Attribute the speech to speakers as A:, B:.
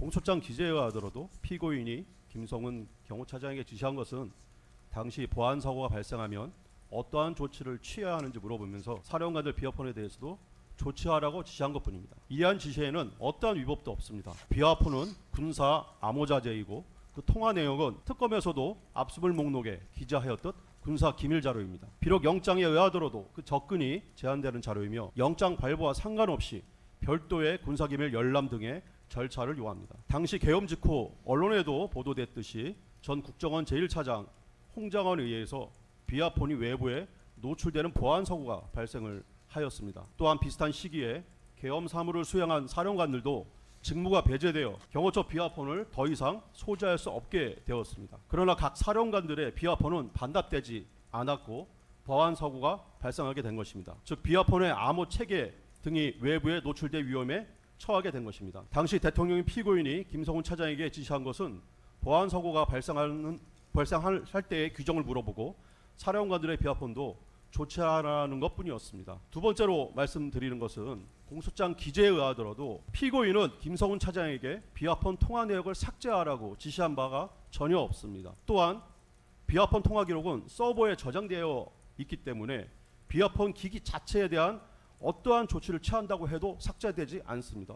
A: 공소장 기재에 의하더라도 피고인이 김성은 경호차장에게 지시한 것은 당시 보안 사고가 발생하면 어떠한 조치를 취해야 하는지 물어보면서 사령관들 비어폰에 대해서도 조치하라고 지시한 것뿐입니다. 이러한 지시에는 어떠한 위법도 없습니다. 비화폰은 군사 암호자재이고 그 통화 내용은 특검에서도 압수물 목록에 기재하였듯 군사 기밀 자료입니다. 비록 영장에 의하더라도 그 접근이 제한되는 자료이며 영장 발부와 상관없이 별도의 군사 기밀 열람 등의 절차를 요합니다. 당시 계엄 직후 언론에도 보도됐듯이 전 국정원 제1차장 홍장원에 의해서 비아폰이 외부에 노출되는 보안 사고가 발생을 하였습니다. 또한 비슷한 시기에 계엄 사무를 수행한 사령관들도 직무가 배제되어 경호처 비아폰을 더 이상 소지할 수 없게 되었습니다. 그러나 각 사령관들의 비아폰은 반납되지 않았고 보안 사고가 발생하게 된 것입니다. 즉 비아폰의 암호 체계 등이 외부에 노출될 위험에 처하게 된 것입니다. 당시 대통령이 피고인이 김성훈 차장에게 지시한 것은 보안 사고가 발생하는 발생할 할 때의 규정을 물어보고 사령관들의 비아폰도 조치하라는 것뿐이었습니다. 두 번째로 말씀드리는 것은 공소장 기재에 의하더라도 피고인은 김성훈 차장에게 비아폰 통화 내역을 삭제하라고 지시한 바가 전혀 없습니다. 또한 비아폰 통화 기록은 서버에 저장되어 있기 때문에 비아폰 기기 자체에 대한 어떠한 조치를 취한다고 해도 삭제되지 않습니다.